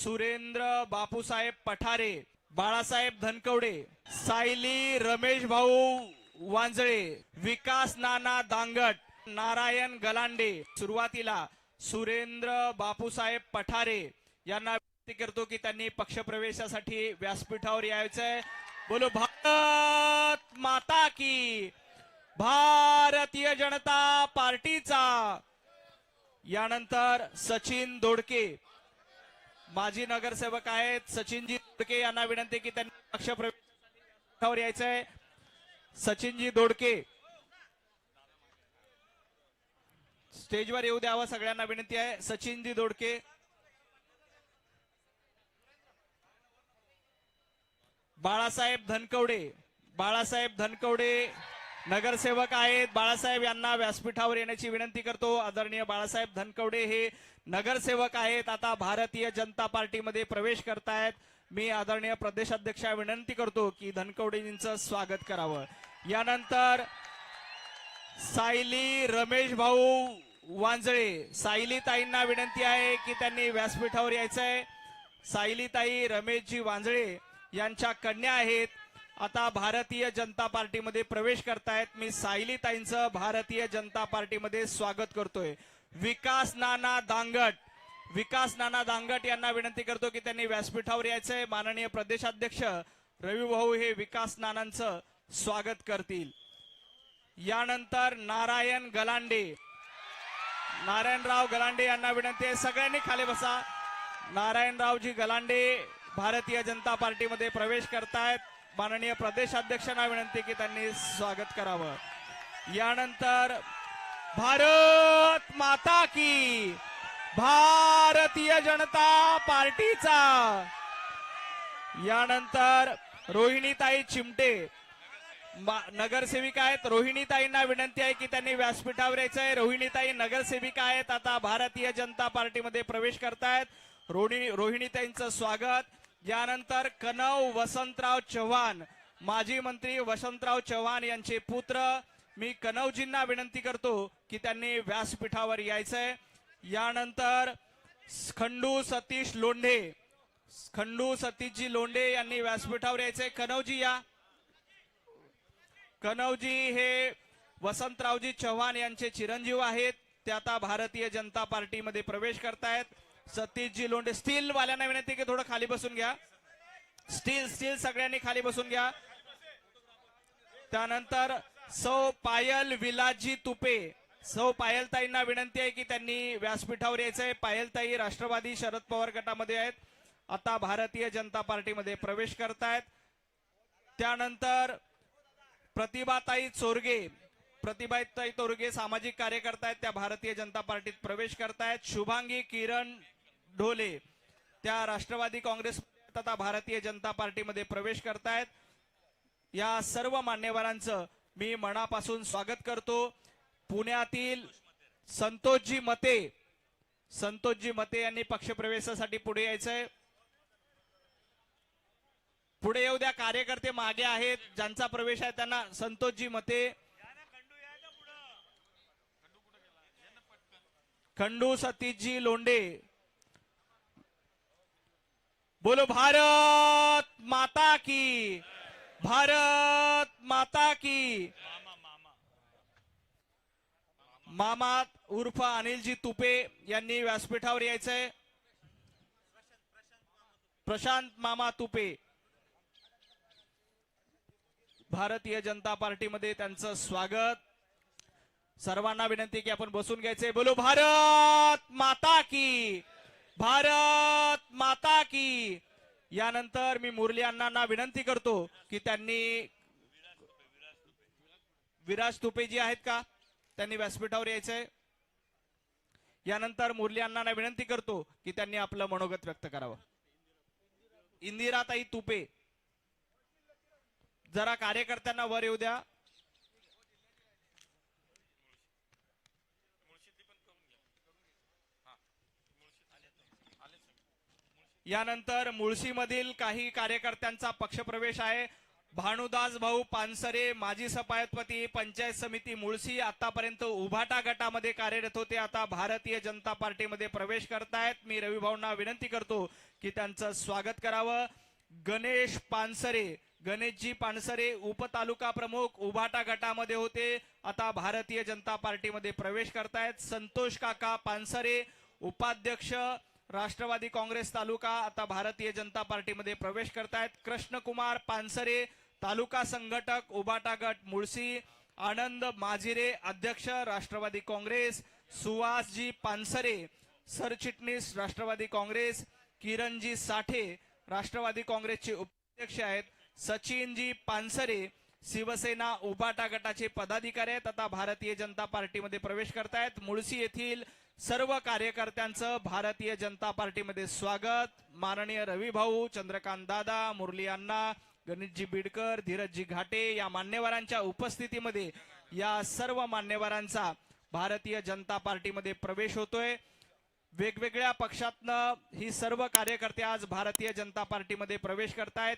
सुरेंद्र बापूसाहेब पठारे बाळासाहेब धनकवडे सायली रमेश भाऊ वांजळे विकास नाना दांगट नारायण गलांडे. सुरुवातीला सुरेंद्र बापूसाहेब पठारे यांना विनंती करतो की त्यांनी पक्षप्रवेशासाठी व्यासपीठावर यायचंय. बोलो भारत माता की भारतीय जनता पार्टीचा. यानंतर सचिन दोडके. माजी नगरसेवक आहेत. सचिनजी दोडके यांना विनंती की त्यांनी पक्षप्रवेशावर यायचंय. सचिनजी दोडके. स्टेजवर येऊ द्यावं सगळ्यांना विनंती आहे. सचिनजी दोडके. बाळासाहेब धनकवडे. बाळासाहेब धनकवडे. नगरसेवक आहेत. बाळासाहेब यांना व्यासपीठावर येण्याची विनंती करतो. आदरणीय बाळासाहेब धनकवडे हे नगरसेवक आहेत. आता भारतीय जनता पार्टीमध्ये प्रवेश करतायत. मी आदरणीय प्रदेशाध्यक्षा विनंती करतो की धनकवडेजींचं स्वागत करावं. यानंतर सायली रमेश भाऊ वांजळे. सायली ताईंना विनंती आहे की त्यांनी व्यासपीठावर यायचंय. सायली ताई रमेशजी वांजळे यांच्या कन्या आहेत. आता भारतीय जनता पार्टीमध्ये प्रवेश करतायत. मी सायली ताईंचं भारतीय जनता पार्टीमध्ये स्वागत करतोय. विकास नाना दांगट. विकास नाना दांगट यांना विनंती करतो की त्यांनी व्यासपीठावर यायचंय. माननीय प्रदेशाध्यक्ष रविभाऊ हे विकास नानांचं स्वागत करतील. यानंतर नारायण गलांडे. नारायणराव गलांडे यांना विनंती आहे. सगळ्यांनी खाली बसा. नारायणरावजी गलांडे भारतीय जनता पार्टीमध्ये प्रवेश करतायत. माननीय प्रदेशाध्यक्षांना विनंती की त्यांनी स्वागत करावं. यानंतर भारत माता की भारतीय जनता पार्टीचा. यानंतर रोहिणीताई चिमटे. नगरसेविका आहेत. रोहिणीताईंना विनंती आहे की त्यांनी व्यासपीठावर यायचंय. रोहिणीताई नगरसेविका आहेत. आता भारतीय जनता पार्टीमध्ये प्रवेश करतायत. रोहिणी रोहिणीताईंचं स्वागत. यानंतर कनव वसंतराव चव्हाण माजी मंत्री वसंतराव चव्हाण यांचे पुत्र. मी कनवजींना विनंती करतो की त्यांनी व्यासपीठावर यायचंय. यानंतर खंडू सतीश लोंढे. खंडू सतीशजी लोंढे यांनी व्यासपीठावर यायचंय. कनवजी या. कनवजी हे वसंतरावजी चव्हाण यांचे चिरंजीव आहेत. ते आता भारतीय जनता पार्टीमध्ये प्रवेश करतायत. सतीशजी लोंढे स्टील वाल्यांना विनंती की थोडं खाली बसून घ्या. स्टील स्टील सगळ्यांनी खाली बसून घ्या. त्यानंतर सौ पायल विलाजी तुपे. सौ पायलताईंना विनंती आहे की त्यांनी व्यासपीठावर यायचंय. पायलताई राष्ट्रवादी शरद पवार गटामध्ये आहेत. आता भारतीय जनता पार्टीमध्ये प्रवेश करतायत. त्यानंतर प्रतिभाताई चोरगे. प्रतिभाताई तोरगे सामाजिक कार्यकर्ता आहेत. त्या भारतीय जनता पार्टीत प्रवेश करतायत. शुभांगी किरण ढोले. त्या राष्ट्रवादी काँग्रेस तथा भारतीय जनता पार्टीमध्ये प्रवेश करतायत. या सर्व मान्यवरांचं मी मनापासून स्वागत करतो. पुण्यातील संतोषजी मते संतोषजी मते यांनी पक्षप्रवेशासाठी पुढे यायचंय. पुढे येऊ द्या कार्यकर्ते मागे आहेत ज्यांचा प्रवेश आहे त्यांना संतोषजी मते. खंडू सतीशजी लोंडे बोलो भारत माता की। भारत माता की। मामा उर्फ अनिलजी तुपे यांनी व्यासपीठावर यायचंय. प्रशांत मामा तुपे. भारतीय जनता पार्टीमध्ये त्यांचं स्वागत. सर्वांना विनंती की आपण बसून घ्यायचे बोलो भारत माता की। भारत माता की. यानंतर मी मुरली अण्णांना विनंती करतो की त्यांनी विराज तुपे जी आहेत का? त्यांनी व्यासपीठावर यायचंय. यानंतर मुरली अण्णांना विनंती करतो की त्यांनी आपलं मनोगत व्यक्त करावं. इंदिराताई तुपे. जरा कार्यकर्त्यांना वर येऊ द्या. यानंतर मुळशीमधील काही कार्यकर्त्यांचा पक्षप्रवेश आहे. भानुदास भाऊ पानसरे माजी सफायतपती पंचायत समिती मुळशी आतापर्यंत उभाटा गटामध्ये कार्यरत होते. आता भारतीय जनता पार्टीमध्ये प्रवेश करतायत. मी रविभाऊंना विनंती करतो की त्यांचं स्वागत करावं. गणेश पानसरे गणेशजी पानसरे उपतालुका प्रमुख उभाटा गटामध्ये होते. आता भारतीय जनता पार्टीमध्ये प्रवेश करतायत. संतोष काका पानसरे उपाध्यक्ष राष्ट्रवादी काँग्रेस तालुका आता भारतीय जनता पार्टीमध्ये प्रवेश करतायत. कृष्णकुमार पानसरे तालुका संघटक उबाटा गट मुळशी आनंद माजिरे अध्यक्ष राष्ट्रवादी काँग्रेस सुहासजी पानसरे सरचिटणीस राष्ट्रवादी काँग्रेस किरणजी साठे राष्ट्रवादी काँग्रेसचे उपाध्यक्ष आहेत. सचिनजी पानसरे शिवसेना उबाटा गटाचे पदाधिकारी आहेत. आता भारतीय जनता पार्टीमध्ये प्रवेश करतायत. मुळशी येथील सर्व कार्यकर्त्यांचं भारतीय जनता पार्टीमध्ये स्वागत. माननीय रवी भाऊ चंद्रकांत दादा मुरली अण्णा गणेशजी बिडकर धीरजजी घाटे या मान्यवरांच्या उपस्थितीमध्ये या सर्व मान्यवरांचा भारतीय जनता पार्टीमध्ये प्रवेश होतोय. वेगवेगळ्या पक्षातनं ही सर्व कार्यकर्ते आज भारतीय जनता पार्टीमध्ये प्रवेश करतायत.